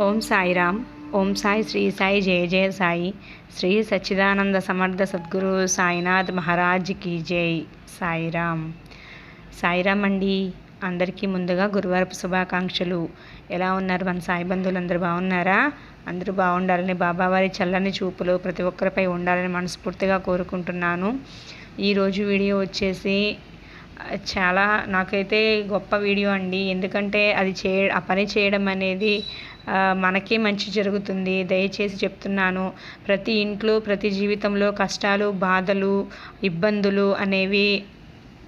ఓం సాయిరామ్. ఓం సాయి శ్రీ సాయి జయ జయ సాయి. శ్రీ సచ్చిదానంద సమర్థ సద్గురు సాయినాథ్ మహారాజ్ కీ జై. సాయిరామ్. సాయిరామ్ అండి అందరికీ ముందుగా గురువారపు శుభాకాంక్షలు. ఎలా ఉన్నారు మన సాయి బంధువులందరూ బాగున్నారా? అందరూ బాగుండాలని బాబావారి చల్లని చూపులు ప్రతి ఒక్కరిపై ఉండాలని మనస్ఫూర్తిగా కోరుకుంటున్నాను. ఈరోజు వీడియో వచ్చేసి చాలా నాకైతే గొప్ప వీడియో అండి. ఎందుకంటే అది చే ఆ పని చేయడం అనేది మనకే మంచి జరుగుతుంది. దయచేసి చెప్తున్నాను. ప్రతి ఇంట్లో ప్రతి జీవితంలో కష్టాలు బాధలు ఇబ్బందులు అనేవి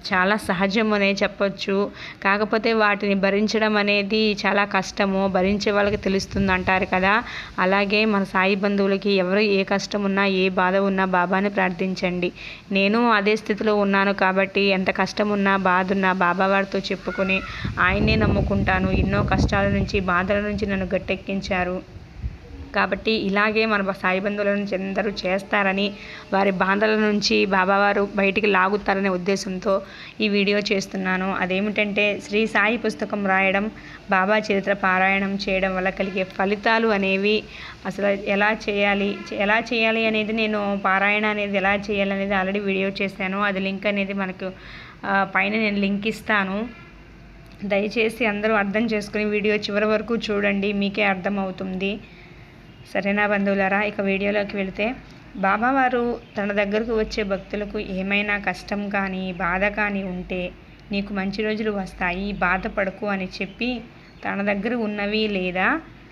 చాలా సహజం అనే చెప్పొచ్చు. కాకపోతే వాటిని భరించడం అనేది చాలా కష్టము. భరించే వాళ్ళకి తెలుస్తుంది అంటారు కదా. అలాగే మన సాయి బంధువులకి ఎవరు ఏ కష్టం ఉన్నా ఏ బాధ ఉన్నా బాబాని ప్రార్థించండి. నేను అదే స్థితిలో ఉన్నాను కాబట్టి ఎంత కష్టం ఉన్నా బాధ ఉన్నా బాబా వారితో చెప్పుకొని ఆయన్నే నమ్ముకుంటాను. ఎన్నో కష్టాల నుంచి బాధల నుంచి నన్ను గట్టెక్కించారు. కాబట్టి ఇలాగే మన సాయి బంధువుల నుంచి అందరూ చేస్తారని వారి బాధల నుంచి బాబావారు బయటికి లాగుతారనే ఉద్దేశంతో ఈ వీడియో చేస్తున్నాను. అదేమిటంటే శ్రీ సాయి పుస్తకం రాయడం బాబా చరిత్ర పారాయణం చేయడం వల్ల కలిగే ఫలితాలు అనేవి అసలు ఎలా చేయాలి ఎలా చేయాలి అనేది నేను పారాయణ అనేది ఎలా చేయాలి అనేది ఆల్రెడీ వీడియో చేశాను. అది లింక్ అనేది మనకు పైన నేను లింక్ ఇస్తాను. దయచేసి అందరూ అర్థం చేసుకుని వీడియో చివరి వరకు చూడండి మీకే అర్థమవుతుంది. సరేనా బంధువులారా ఇక వీడియోలోకి వెళితే బాబావారు తన దగ్గరకు వచ్చే భక్తులకు ఏమైనా కష్టం కానీ బాధ కానీ ఉంటే నీకు మంచి రోజులు వస్తాయి బాధపడకు అని చెప్పి తన దగ్గర ఉన్నవి లేదా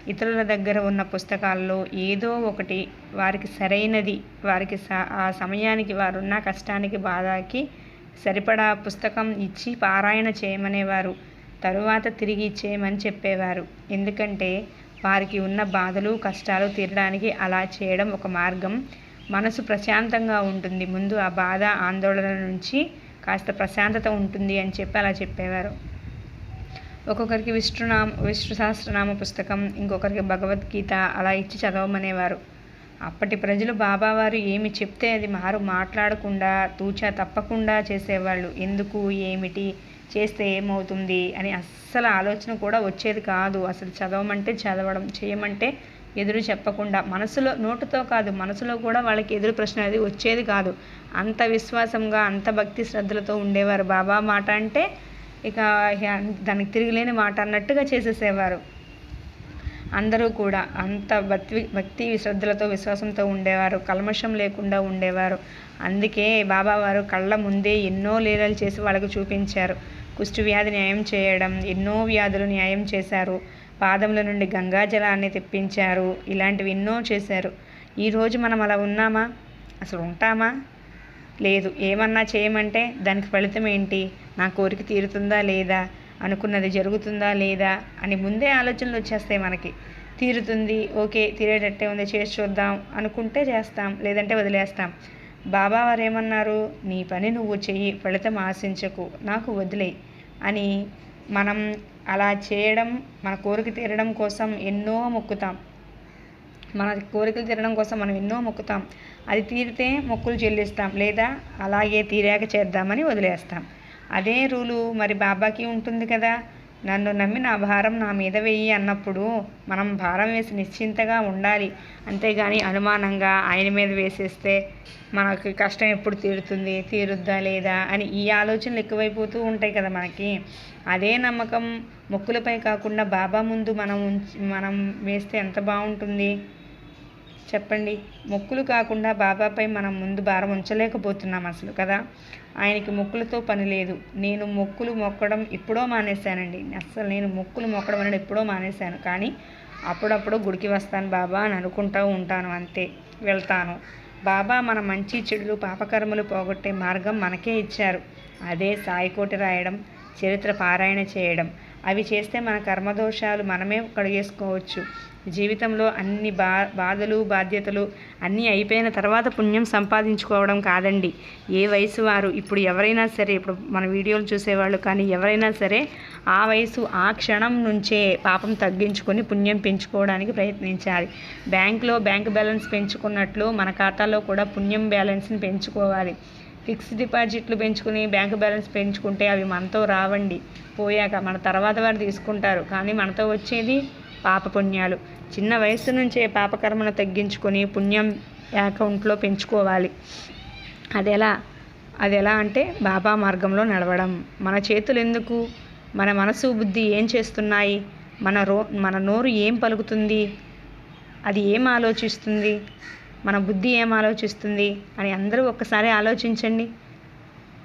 ఇతరుల దగ్గర ఉన్న పుస్తకాల్లో ఏదో ఒకటి వారికి సరైనది వారికి స- ఆ సమయానికి వారున్న కష్టానికి బాధకి సరిపడా పుస్తకం ఇచ్చి పారాయణ చేయమనేవారు తరువాత తిరిగి ఇచ్చేయమని చెప్పేవారు. ఎందుకంటే వారికి ఉన్న బాధలు కష్టాలు తీరడానికి అలా చేయడం ఒక మార్గం. మనసు ప్రశాంతంగా ఉంటుంది. ముందు ఆ బాధ ఆందోళన నుంచి కాస్త ప్రశాంతత ఉంటుంది అని చెప్పి అలా చెప్పేవారు. ఒక్కొక్కరికి విష్ణునామ విష్ణు సహస్రనామ పుస్తకం ఇంకొకరికి భగవద్గీత అలా ఇచ్చి చదవమనేవారు. అప్పటి ప్రజలు బాబావారు ఏమి చెప్తే అది మారు మాట్లాడకుండా తూచా తప్పకుండా చేసేవాళ్ళు. ఎందుకు ఏమిటి? చేస్తే ఏమవుతుంది అని అస్సలు ఆలోచన కూడా వచ్చేది కాదు. అసలు చదవమంటే చదవడం చేయమంటే ఎదురు చెప్పకుండా మనసులో నోటుతో కాదు మనసులో కూడా వాళ్ళకి ఎదురు ప్రశ్న అది వచ్చేది కాదు. అంత విశ్వాసంగా అంత భక్తి శ్రద్ధలతో ఉండేవారు. బాబా మాట అంటే ఇక దానికి తిరిగిలేని మాట అన్నట్టుగా చేసేసేవారు. అందరూ కూడా అంత భక్తి భక్తి శ్రద్ధలతో విశ్వాసంతో ఉండేవారు. కల్మషం లేకుండా ఉండేవారు. అందుకే బాబావారు కళ్ళ ముందే ఎన్నో లీలలు చేసి వాళ్ళకు చూపించారు. కుష్టి వ్యాధి న్యాయం చేయడం ఎన్నో వ్యాధులు న్యాయం చేశారు. పాదముల నుండి గంగా జలాన్ని తెప్పించారు. ఇలాంటివి ఎన్నో చేశారు. ఈరోజు మనం అలా ఉన్నామా? అసలు ఉంటామా? లేదు. ఏమన్నా చేయమంటే దానికి ఫలితం ఏంటి? నా కోరిక తీరుతుందా లేదా? అనుకున్నది జరుగుతుందా లేదా అని ముందే ఆలోచనలు వచ్చేస్తాయి మనకి. తీరుతుంది ఓకే తీరేటట్టే ఉంది చేసి చూద్దాం అనుకుంటే చేస్తాం లేదంటే వదిలేస్తాం. బాబా వారు ఏమన్నారు నీ పని నువ్వు చెయ్యి ఫలితం ఆశించకు నాకు వదిలేయి అని మనం అలా చేయడం మన కోరిక తీరడం కోసం ఎన్నో మొక్కుతాం. మన కోరికలు తీరడం కోసం మనం ఎన్నో మొక్కుతాం. అది తీరితే మొక్కులు చెల్లిస్తాం లేదా అలాగే తీరాక చేద్దామని వదిలేస్తాం. అదే రూలు. మరి బాబాకి ఉంటుంది కదా. నన్ను నమ్మి నా భారం నా మీద వెయ్యి అన్నప్పుడు మనం భారం వేసి నిశ్చింతగా ఉండాలి. అంతేగాని అనుమానంగా ఆయన మీద వేసేస్తే మనకి కష్టం ఎప్పుడు తీరుతుంది? తీరుద్దా లేదా? అని ఈ ఆలోచనలు ఎక్కువైపోతూ ఉంటాయి కదా మనకి. అదే నమ్మకం మొక్కులపై కాకుండా బాబా ముందు మనం ఉంచి మనం వేస్తే ఎంత బాగుంటుంది? చెప్పండి. మొక్కులు కాకుండా బాబాపై మనం ముందు భారం ఉంచలేకపోతున్నాం అసలు కదా? ఆయనకి మొక్కులతో పని లేదు. నేను మొక్కులు మొక్కడం ఎప్పుడో మానేశానండి. అసలు నేను మొక్కులు మొక్కడం అనేది ఎప్పుడో మానేశాను. కానీ అప్పుడప్పుడు గుడికి వస్తాను బాబా అని అనుకుంటూ ఉంటాను అంతే. వెళ్తాను. బాబా మన మంచి చెడులు పాపకర్మలు పోగొట్టే మార్గం మనకే ఇచ్చారు. అదే సాయికోటి రాయడం చరిత్ర పారాయణ చేయడం. అవి చేస్తే మన కర్మదోషాలు మనమే కడిగేసుకోవచ్చు. జీవితంలో అన్ని బా బాధలు బాధ్యతలు అన్నీ అయిపోయిన తర్వాత పుణ్యం సంపాదించుకోవడం కాదండి. ఏ వయసు వారు ఇప్పుడు ఎవరైనా సరే ఇప్పుడు మన వీడియోలు చూసేవాళ్ళు కానీ ఎవరైనా సరే ఆ వయసు ఆ క్షణం నుంచే పాపం తగ్గించుకొని పుణ్యం పెంచుకోవడానికి ప్రయత్నించాలి. బ్యాంక్లో బ్యాంక్ బ్యాలెన్స్ పెంచుకున్నట్లు మన ఖాతాలో కూడా పుణ్యం బ్యాలెన్స్ని పెంచుకోవాలి. ఫిక్స్డ్ డిపాజిట్లు పెంచుకుని బ్యాంక్ బ్యాలెన్స్ పెంచుకుంటే అవి మనతో రావండి. పోయాక మన తర్వాత వారు తీసుకుంటారు. కానీ మనతో వచ్చేది పాపపుణ్యాలు. చిన్న వయసు నుంచే పాపకర్మను తగ్గించుకొని పుణ్యం అకౌంట్లో పెంచుకోవాలి. అది ఎలా అది ఎలా అంటే బాబా మార్గంలో నడవడం. మన చేతులు ఎందుకు మన మనసు బుద్ధి ఏం చేస్తున్నాయి? మన రో మన నోరు ఏం పలుకుతుంది? అది ఏం ఆలోచిస్తుంది? మన బుద్ధి ఏం ఆలోచిస్తుంది? అని అందరూ ఒక్కసారి ఆలోచించండి.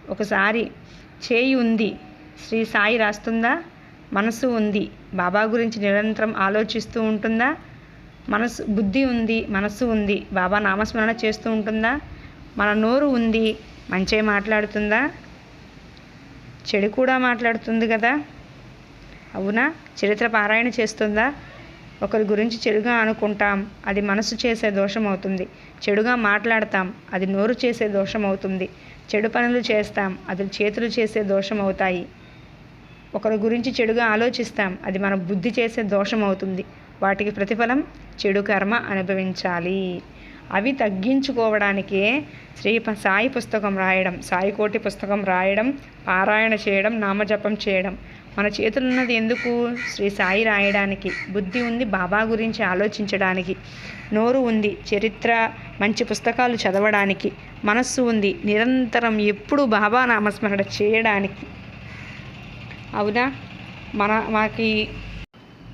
ఒకసారి చేయి ఉంది. శ్రీ సాయి రాస్తుందా? మనసు ఉంది. బాబా గురించి నిరంతరం ఆలోచిస్తూ ఉంటుందా? మనసు బుద్ధి ఉంది మనస్సు ఉంది. బాబా నామస్మరణ చేస్తూ ఉంటుందా? మన నోరు ఉంది మంచే మాట్లాడుతుందా? చెడు కూడా మాట్లాడుతుంది కదా? అవునా? చరిత్ర పారాయణ చేస్తుందా? ఒకరి గురించి చెడుగా అనుకుంటాం అది మనసు చేసే దోషం అవుతుంది. చెడుగా మాట్లాడతాం అది నోరు చేసే దోషం అవుతుంది. చెడు పనులు చేస్తాం అది చేతులు చేసే దోషం అవుతాయి. ఒకరి గురించి చెడుగా ఆలోచిస్తాం. అది మన బుద్ధి చేసే దోషం అవుతుంది. వాటికి ప్రతిఫలం చెడు కర్మ అనుభవించాలి. అవి తగ్గించుకోవడానికే శ్రీ ప- సాయి పుస్తకం రాయడం సాయి కోటి పుస్తకం రాయడం పారాయణ చేయడం నామజపం చేయడం. మన చేతులున్నది ఎందుకు? శ్రీ సాయి రాయడానికి. బుద్ధి ఉంది బాబా గురించి ఆలోచించడానికి. నోరు ఉంది చరిత్ర మంచి పుస్తకాలు చదవడానికి. మనస్సు ఉంది నిరంతరం ఎప్పుడు బాబా నామస్మరణ చేయడానికి. అవునా? మన మనకి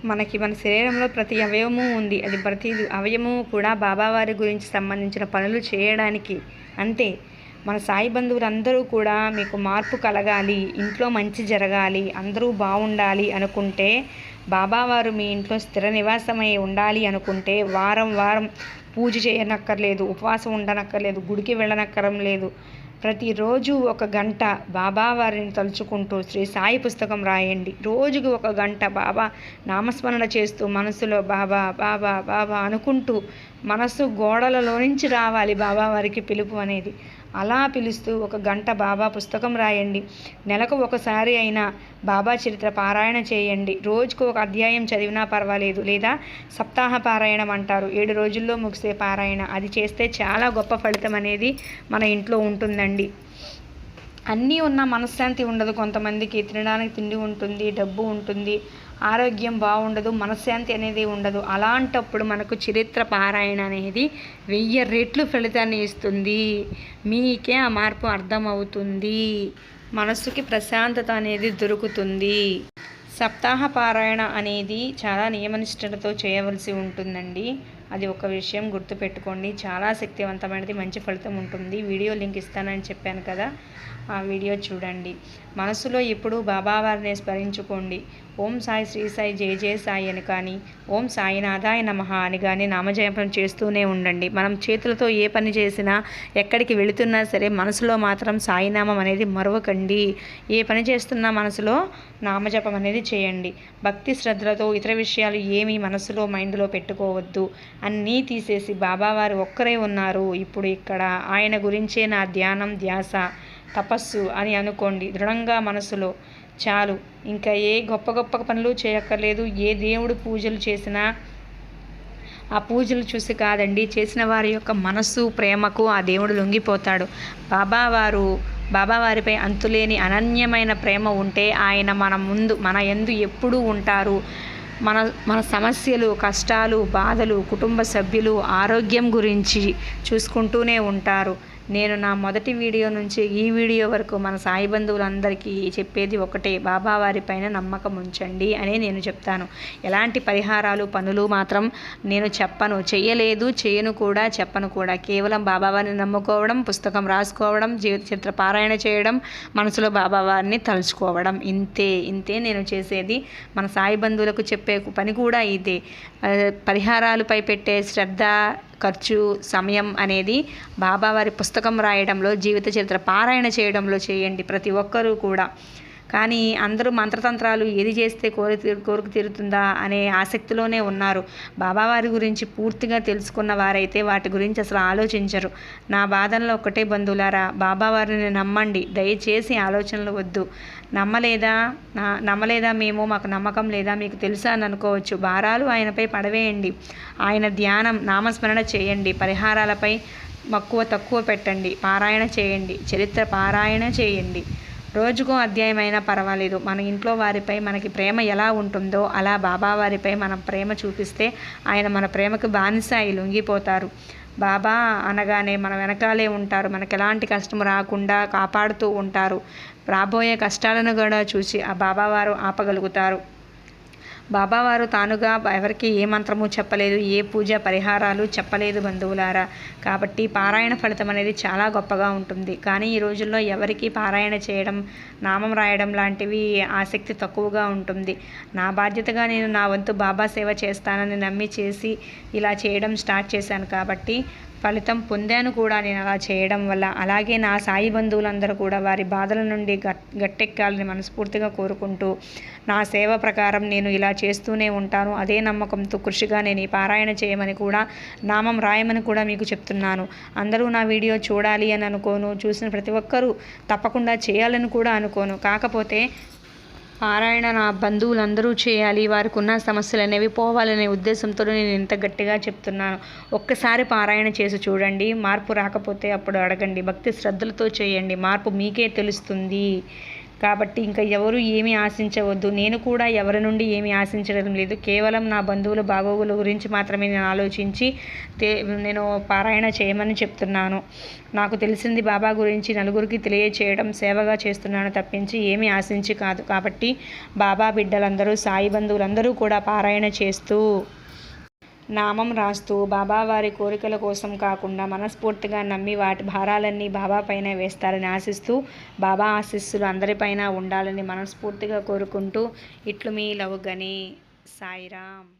మనకి మన శరీరంలో ప్రతి అవయవము ఉంది. అది ప్రతి అవయవము కూడా బాబావారి గురించి సంబంధించిన పనులు చేయడానికి. అంతే. మన సాయి బంధువులందరూ కూడా మీకు మార్పు కలగాలి ఇంట్లో మంచి జరగాలి అందరూ బాగుండాలి అనుకుంటే బాబావారు మీ ఇంట్లో స్థిర నివాసమై ఉండాలి అనుకుంటే వారం వారం పూజ చేయనక్కర్లేదు ఉపవాసం ఉండనక్కర్లేదు గుడికి వెళ్ళనక్కరం లేదు. ప్రతిరోజు ఒక గంట బాబా వారిని తలుచుకుంటూ శ్రీ సాయి పుస్తకం రాయండి. రోజుకి ఒక గంట బాబా నామస్మరణ చేస్తూ మనసులో బాబా బాబా బాబా అనుకుంటూ మనసు గోడలలో నుంచి రావాలి బాబా వారికి పిలుపు అనేది. అలా పిలుస్తూ ఒక గంట బాబా పుస్తకం రాయండి. నెలకు ఒకసారి అయినా బాబా చరిత్ర పారాయణ చేయండి. రోజుకు ఒక అధ్యాయం చదివినా పర్వాలేదు. లేదా సప్తాహ పారాయణం అంటారు. ఏడు రోజుల్లో ముగిసే పారాయణ. అది చేస్తే చాలా గొప్ప ఫలితం అనేది మన ఇంట్లో ఉంటుందండి. అన్నీ ఉన్న మనశ్శాంతి ఉండదు. కొంతమందికి తినడానికి తిండి ఉంటుంది డబ్బు ఉంటుంది. ఆరోగ్యం బాగుండదు మనశ్శాంతి అనేది ఉండదు. అలాంటప్పుడు మనకు చరిత్ర పారాయణ అనేది వెయ్యి రెట్లు ఫలితాన్ని ఇస్తుంది. మీకే ఆ మార్పు అర్థమవుతుంది. మనసుకి ప్రశాంతత అనేది దొరుకుతుంది. సప్తాహ పారాయణ అనేది చాలా నియమనిష్టలతో చేయవలసి ఉంటుందండి. అది ఒక విషయం గుర్తుపెట్టుకోండి. చాలా శక్తివంతమైనది మంచి ఫలితం ఉంటుంది. వీడియో లింక్ ఇస్తానని చెప్పాను కదా ఆ వీడియో చూడండి. మనసులో ఇప్పుడు బాబావారిని స్మరించుకోండి. ఓం సాయి శ్రీ సాయి జయ జయ సాయి అని కానీ ఓం సాయినాథాయ నమః అని కానీ నామజపం చేస్తూనే ఉండండి. మనం చేతులతో ఏ పని చేసినా ఎక్కడికి వెళుతున్నా సరే మనసులో మాత్రం సాయినామం అనేది మరవకండి. ఏ పని చేస్తున్నా మనసులో నామజపం అనేది చేయండి. భక్తి శ్రద్ధలతో ఇతర విషయాలు ఏమీ మనసులో మైండ్లో పెట్టుకోవద్దు. అన్నీ తీసేసి బాబావారు ఒక్కరే ఉన్నారు. ఇప్పుడు ఇక్కడ ఆయన గురించే నా ధ్యానం ధ్యాస తపస్సు అని అనుకోండి. దృఢంగా మనసులో చాలు. ఇంకా ఏ గొప్ప గొప్ప పనులు చేయక్కర్లేదు. ఏ దేవుడు పూజలు చేసినా ఆ పూజలు చూసి కాదండి. చేసిన వారి యొక్క మనస్సు ప్రేమకు ఆ దేవుడు లొంగిపోతాడు. బాబావారు బాబావారిపై అంతులేని అనన్యమైన ప్రేమ ఉంటే ఆయన మన ముందు మన ఎందు ఎప్పుడూ ఉంటారు. మన మన సమస్యలు కష్టాలు బాధలు కుటుంబ సభ్యులు ఆరోగ్యం గురించి చూసుకుంటూనే ఉంటారు. నేను నా మొదటి వీడియో నుంచి ఈ వీడియో వరకు మన సాయి బంధువులందరికీ చెప్పేది ఒకటే బాబా వారిపైన నమ్మకం ఉంచండి అనే నేను చెప్తాను. ఎలాంటి పరిహారాలు పనులు మాత్రం నేను చెప్పను. చేయలేదు చేయను కూడా చెప్పను కూడా. కేవలం బాబావారిని నమ్ముకోవడం పుస్తకం రాసుకోవడం జీవిత చిత్ర పారాయణ చేయడం మనసులో బాబావారిని తలుచుకోవడం. ఇంతే ఇంతే నేను చేసేది. మన సాయి బంధువులకు చెప్పే పని కూడా ఇదే. పరిహారాలపై పెట్టే శ్రద్ధ ఖర్చు సమయం అనేది బాబావారి పుస్తకం రాయడంలో జీవిత చరిత్ర పారాయణ చేయడంలో చేయండి ప్రతి ఒక్కరూ కూడా. కానీ అందరూ మంత్రతంత్రాలు ఏది చేస్తే కోరి కోరిక తీరుతుందా అనే ఆసక్తిలోనే ఉన్నారు. బాబావారి గురించి పూర్తిగా తెలుసుకున్న వారైతే వాటి గురించి అసలు ఆలోచించరు. నా బాధల్లో ఒక్కటే బంధువులారా బాబావారిని నమ్మండి. దయచేసి ఆలోచనలు వద్దు. నమ్మలేదా? నా నమ్మలేదా మేము? మాకు నమ్మకం లేదా? మీకు తెలుసా అని అనుకోవచ్చు. భారాలు ఆయనపై పడవేయండి. ఆయన ధ్యానం నామస్మరణ చేయండి. పరిహారాలపై మక్కువ తక్కువ పెట్టండి. పారాయణ చేయండి. చరిత్ర పారాయణ చేయండి. రోజుకో అధ్యాయం అయినా పర్వాలేదు. మన ఇంట్లో వారిపై మనకి ప్రేమ ఎలా ఉంటుందో అలా బాబా వారిపై మనం ప్రేమ చూపిస్తే ఆయన మన ప్రేమకు బానిస అయి లొంగిపోతారు. బాబా అనగానే మన వెనకాలే ఉంటారు. మనకు ఎలాంటి కష్టం రాకుండా కాపాడుతూ ఉంటారు. రాబోయే కష్టాలను కూడా చూసి ఆ బాబావారు ఆపగలుగుతారు. బాబావారు తానుగా ఎవరికి ఏ మంత్రము చెప్పలేదు ఏ పూజ పరిహారాలు చెప్పలేదు బంధువులారా. కాబట్టి పారాయణ ఫలితం అనేది చాలా గొప్పగా ఉంటుంది. కానీ ఈ రోజుల్లో ఎవరికి పారాయణ చేయడం నామం రాయడం లాంటివి ఆసక్తి తక్కువగా ఉంటుంది. నా బాధ్యతగా నేను నా వంతు బాబా సేవ చేస్తానని నమ్మి చేసి ఇలా చేయడం స్టార్ట్ చేశాను కాబట్టి ఫలితం పొందాను కూడా నేను అలా చేయడం వల్ల. అలాగే నా సాయి బంధువులందరూ కూడా వారి బాధల నుండి గట్ గట్టెక్కాలని మనస్ఫూర్తిగా కోరుకుంటూ నా సేవ ప్రకారం నేను ఇలా చేస్తూనే ఉంటాను. అదే నమ్మకంతో కృషిగా నేను ఈ పారాయణ చేయమని కూడా నామం రాయమని కూడా మీకు చెప్తున్నాను. అందరూ నా వీడియో చూడాలి అని అనుకోను. చూసిన ప్రతి ఒక్కరూ తప్పకుండా చేయాలని కూడా అనుకోను. కాకపోతే పారాయణ నా బంధువులందరూ చేయాలి వారికి ఉన్న సమస్యలు అనేవి పోవాలనే ఉద్దేశంతో నేను ఇంత గట్టిగా చెప్తున్నాను. ఒక్కసారి పారాయణ చేసి చూడండి. మార్పు రాకపోతే అప్పుడు అడగండి. భక్తి శ్రద్ధలతో చేయండి. మార్పు మీకే తెలుస్తుంది. కాబట్టి ఇంకా ఎవరు ఏమి ఆశించవద్దు. నేను కూడా ఎవరి నుండి ఏమి ఆశించడం లేదు. కేవలం నా బంధువుల బాగోగుల గురించి మాత్రమే నేను ఆలోచించి నేను పారాయణ చేయమని చెప్తున్నాను. నాకు తెలిసింది బాబా గురించి నలుగురికి తెలియచేయడం సేవగా చేస్తున్నాను తప్పించి ఏమీ ఆశించి కాదు. కాబట్టి బాబా బిడ్డలందరూ సాయి బంధువులందరూ కూడా పారాయణ చేస్తూ నామం రాస్తూ బాబా వారి కోరికల కోసం కాకుండా మనస్ఫూర్తిగా నమ్మి వాటి భారాలన్నీ బాబా పైన వేస్తారని ఆశిస్తూ బాబా ఆశీస్సులు అందరిపైన ఉండాలని మనస్ఫూర్తిగా కోరుకుంటూ ఇట్లు మీ లవ్ గని సాయిరామ్.